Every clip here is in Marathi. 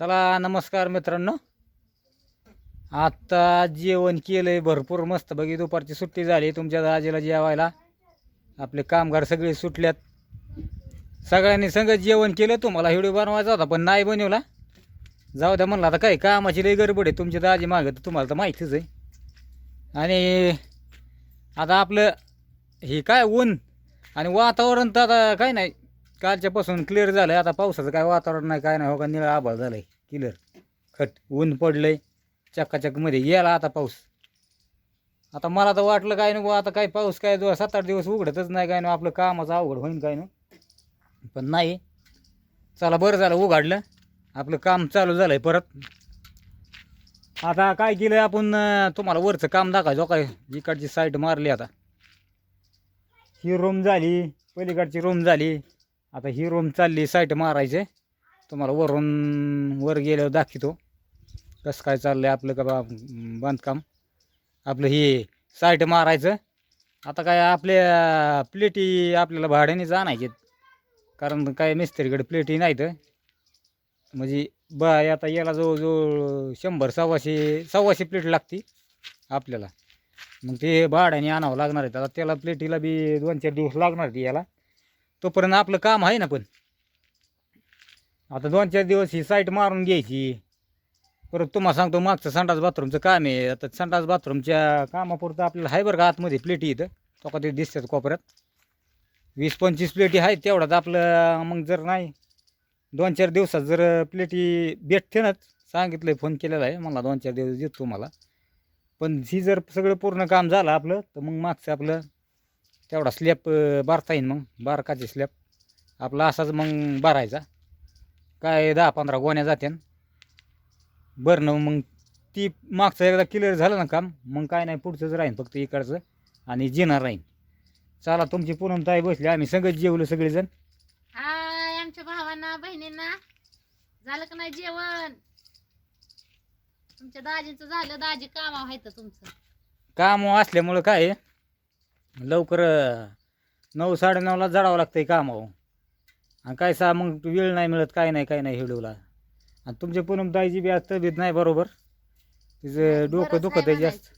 चला नमस्कार मित्रांनो. आत्ता जेवण केलं आहे भरपूर मस्त. बघी दुपारची सुट्टी झाली. तुमच्या दाजीला जेवायला. आपले कामगार सगळे सुटल्यात. सगळ्यांनी संग जेवण केलं. तुम्हाला व्हिडिओ बनवायचा होता पण नाही बनवला. जाऊ द्या म्हणला आता काय कामाची लई गडबड आहे. तुमच्या दाजी मागं तर तुम्हाला तर माहितीच आहे. आणि आता आपलं हे काय ऊन आणि वातावरण तर आता काय नाही. कालच्यापासून क्लिअर झालं आता पावसाचं काय वातावरण नाही काय नाही. हो का निळा आभाळ झालं आहे क्लिअर खट ऊन पडलंय. चक्काचक्कमध्ये यायला आता पाऊस. आता मला तर वाटलं काय नको आता काय पाऊस काय दो सात आठ दिवस उघडतच नाही काय ना आपलं कामाचं अवघड होईन काय ना पण नाही. चला बरं झालं उघडलं. आपलं काम चालू झालं आहे परत. आता काय केलं आपण तुम्हाला वरचं काम दाखवायचो. हो काय इकडची साईड मारली आता. ही रूम झाली पलीकडची रूम झाली. आता ही रूम चालली साईट मारायचे. तुम्हाला वरून वर गेल्यावर दाखवतो. कसं काय चाललं आहे आपलं का बा बांधकाम. आपलं हे साईट मारायचं. आता काय आपल्या प्लेटी आपल्याला भाड्याने आणायचे कारण काय मिस्त्रीकडे प्लेटी नाहीत. म्हणजे बा आता याला जवळजवळ शंभर सव्वाशे सव्वाशे प्लेट लागते आपल्याला. मग ते भाड्याने आणावं लागणार आहे आता त्याला प्लेटीला बी दोन चार दिवस लागणार आहे याला. तोपर्यंत आपलं काम आहे ना पण. आता दोन चार दिवस ही साईट मारून घ्यायची. परत तुम्हाला सांगतो मागचं संडास बाथरूमचं काम आहे. आता संडास बाथरूमच्या कामापुरतं आपल्याला आहे बरं का आतमध्ये प्लेटी इथं. तो का ते दिसतात कोपऱ्यात. वीस पंचवीस प्लेटी आहेत तेवढ्यात आपलं. मग जर नाही दोन चार दिवसात जर प्लेटी भेटते नाच सांगितलं फोन केलेला आहे. मला दोन चार दिवस देतो तुम्हाला. पण ही जर सगळं पूर्ण काम झालं आपलं तर मग मागचं आपलं तेवढा स्लॅब बारता येईन मग. बारकाचे स्लॅब आपला असाच मग भरायचा काय दहा पंधरा गोण्या जात्यान. बरं मग ती मागचं एकदा क्लिअर झालं ना काम मग काय नाही पुढचंच राहीन फक्त इकडचं आणि जिनार राहीन. चला तुमची पूनम ताई बसली. आम्ही सगळं जेवलो सगळेजण. हाय आमच्या भावांना बहिणींना. झालं का नाही जेवण? तुमच्या दाजीचं झालं. दाजी कामा व्हायचं तुमचं? काम असल्यामुळं काय आहे, लवकर नऊ साडेनऊला जडावं लागतंय कामावर आणि काय सा मग वेळ नाही मिळत काय नाही काय नाही हिडूला आणि तुमच्या पूनम ताईची बी आज तब्येत नाही बरोबर. तिचं डोकं दुखत आहे जास्त.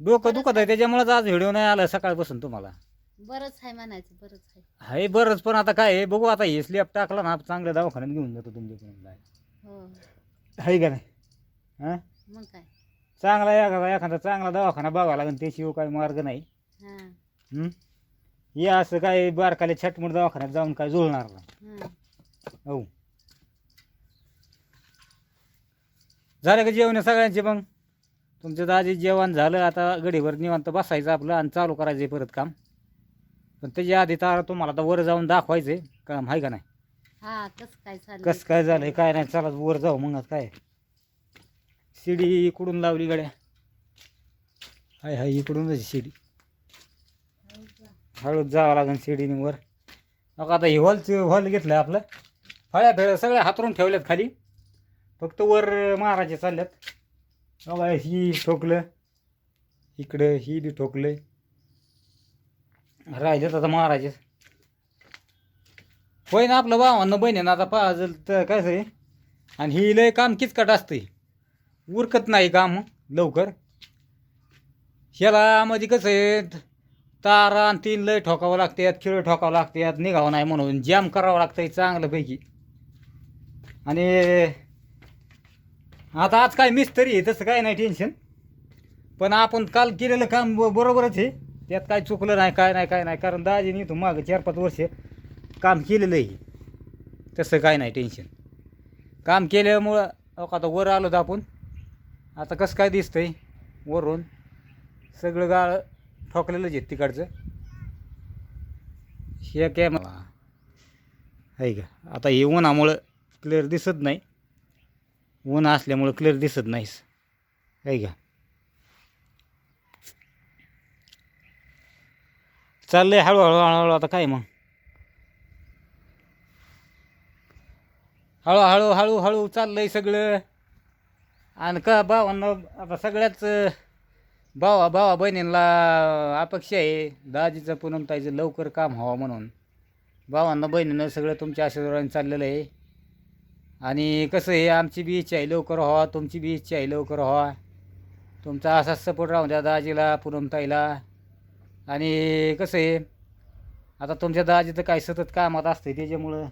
डोकं दुखत आहे त्याच्यामुळंच आज व्हिडिओ नाही आला सकाळपासून तुम्हाला. बरंच आहे म्हणायचं बरंच आहे. आहे बरंच पण आता काय आहे बघू आता हे स्लॅब टाकला ना चांगल्या दवाखान्यात घेऊन जातो तुमच्या पूनम हो. आहे का नाही? हां? मग काय? चांगला एखादा एखादा चांगला दवाखाना बघावा लागेल त्याशिवाय काही मार्ग नाही. हा असं काय बारकाले छटमट दवाखान्यात जाऊन काय जुळणार नाही. हा झालं का जेवण सगळ्यांचे मग? तुमचं दाजी जेवण झालं आता गडीवर निवांत बसायचं आपलं आणि चालू करायचं परत काम. पण त्याच्या आधी तर तुम्हाला आता वर जाऊन दाखवायचं काम आहे का नाही? हा कस काय कसं काय झालंय काय नाही चला वर जाऊ मग आता काय? शिडी इकडून लावली गड्या. हाय हाय इकडूनच शिडी. हळूच जावं लागेल शिडीने वर. मग आता हे हॉलचं हॉल घेतलं आपलं. फळ्या फेळ सगळ्या हातरून ठेवल्यात खाली. फक्त वर महाराजे चालल्यात. बघा ही ठोकलं. इकडं ही बी ठोकलं राहिलेत आता महाराजे होय ना आपलं भावानं बहिणीनं आता पाहिजे तर काय आहे आणि ही लय काम किचकट असतंय. उरकत नाही काम लवकर. ह्याला मध्ये कसं आहे तार आणि तीन लय ठोकावं लागतात खिळ ठोकावं लागतात निघावं नाही म्हणून. जॅम करावं लागतंय चांगल्यापैकी आणि आता आज काय मिस्त्री आहे तसं काय नाही टेन्शन पण आपण काल केलेलं काम ब- बरोबरच आहे. त्यात काय चुकलं नाही काय नाही काय नाही. कारण दाजीने इथून मागं चार पाच वर्ष काम केलेलं आहे. तसं काय नाही टेन्शन काम केल्यामुळं अहो आता वर आलो तर आपण. आता कसं काय दिसतंय? वरून सगळं गाळ ठोकलेलंच आहे तिकडचं. हे काय मला आहे का? आता हे उन्हामुळं क्लिअर दिसत नाही. ऊन असल्यामुळं क्लिअर दिसत नाहीस. आहे का? आहे हळूहळू हळूहळू आता काय मग? हळूहळू हळूहळू चाललं आहे सगळं. आणि का भावांना आता सगळ्याच भावा भावा बहिणींना अपेक्षा आहे दाजीचं पूनमताईचं लवकर काम व्हावं म्हणून. भावांना बहिणीनं सगळं तुमच्या आशीर्वादाने चाललेलं आहे. आणि कसं आहे आमची बी इच्छा आहे लवकर व्हावा तुमची बी इच्छा आहे लवकर व्हावा. तुमचा असाच सपोर्ट राहून द्या दाजीला पूनमताईला. आणि कसं आहे आता तुमच्या दाजीचं काय सतत कामात असतं त्याच्यामुळं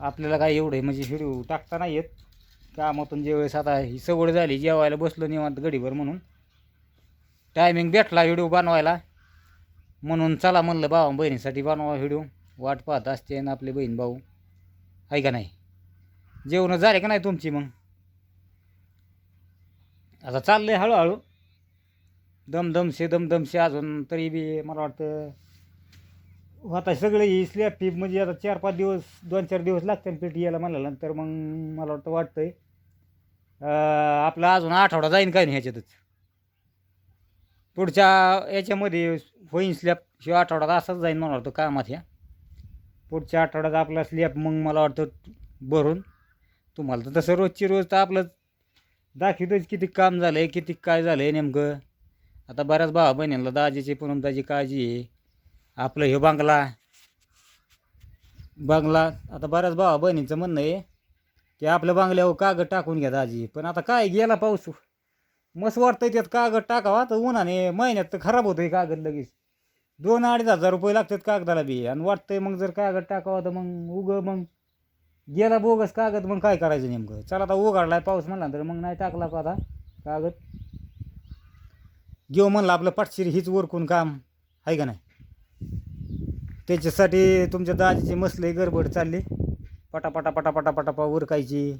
आपल्याला काय एवढं म्हणजे हिरू टाकता नाही येत. कामातून ज्यावेळेस आता ही सवड झाली जेवायला बसलो निवांत गडीभर म्हणून. टायमिंग भेटला व्हिडिओ बनवायला. म्हणून चला म्हणलं भावा बहिणीसाठी बनवा व्हिडिओ वाट पाहत असते आणि आपले बहीण भाऊ. आहे का नाही? जेवणं झाले का नाही तुमची मग? आता चाललंय हळूहळू. दमदमशे दमदमशे अजून तरी बी मला वाटतं आता सगळे ही स्लॅब पीप म्हणजे आता चार पाच दिवस दोन चार दिवस लागतील पीठ यायला म्हणाल्यानंतर मग मला वाटतं वाटतंय. अं, आपला अजून आठवडा जाईन काय नाही ह्याच्यातच? पुढच्या याच्यामध्ये होईन स्लॅब शिवाय आठवड्यात असंच जाईन मला वाटतं कामात ह्या. पुढच्या आठवड्यात आपला स्लॅब मग मला वाटतं भरून. तुम्हाला तर तसं रोजची रोज तर आपलं दाखवतोच किती काम झालं आहे किती काय झालं आहे नेमकं. आता बऱ्याच भावा बहिणींना दाजीची पूनमताची काळजी आहे. आपलं हे बांगला. बांगला. आता बऱ्याच भावा बहिणींचं म्हणणं आहे की आपल्या बांगल्यावर कागद टाकून घ्या दाजी. पण आता काय गेला पाऊस? मस्त वाटतंय त्यात कागद टाकावा. तर उन्हाने महिन्यात तर खराब होतंय कागद लगेच. दोन अडीच हजार रुपये लागतात कागदाला बी. आणि वाटतंय मग जर कागद टाकावा तर मग उगं मग गेला बोगस कागद मग काय करायचं नेमकं? चला आता उघडलाय पाऊस म्हणला तर मग नाही टाकला का आता कागद. घेऊ म्हणलं आपलं पाठशिर हीच वरकून काम. आहे का नाही? त्याच्यासाठी तुमच्या दाजीची मसले गडबड चालली. पटापटा पटापटा पटापा उरकायची.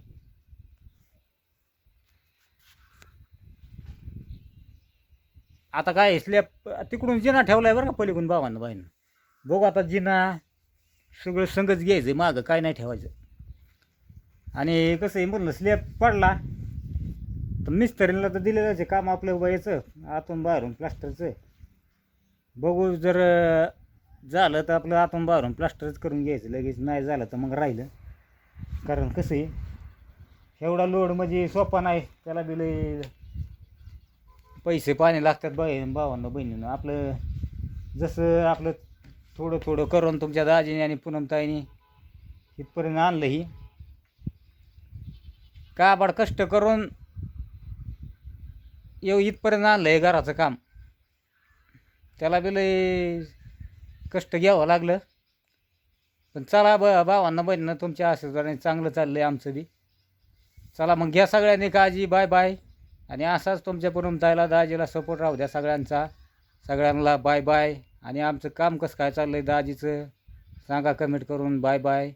आता काय स्लॅब तिकडून जिना ठेवला आहे बरं का पलीकडून बाबांना बाईनं बघू आता जिना सगळं संगच घ्यायचं मागं काय नाही ठेवायचं. आणि कसं आहे म्हणलं स्लॅब पडला तर मिस्त्रीला तर दिलेलं आहे काम आपलं बायचं आतून बाहेरून प्लास्टरचं. बघू जर झालं तर आपलं आतून बाहेरून प्लास्टरच करून घ्यायचं लगेच नाही झालं तर मग राहिलं. कारण कसं आहे एवढा लोड म्हणजे सोपा नाही त्याला बिल पैसे पाणी लागतात बाई भावांना बहिणीनं. आपलं जसं आपलं थोडं थोडं करून तुमच्या दाजीने आणि पूनमताईने इथपर्यंत आणलं ही. काबाड कष्ट करून येऊ इथपर्यंत आणलं आहे घराचं काम? त्याला बी लय कष्ट घ्यावं लागलं. पण चला ब भावांना बहिणीनं तुमच्या आशीर्वादाने चांगलं चाललं आहे आमचं बी. चला मग घ्या सगळ्यांनी काळजी बाय बाय. आणि असाच तुमच्याकडून जायला दाजीला सपोर्ट राहू द्या सगळ्यांचा. सगळ्यांना बाय बाय आणि आमचं काम कसं काय चाललं आहे दाजीचं? सांगा कमेंट करून बाय बाय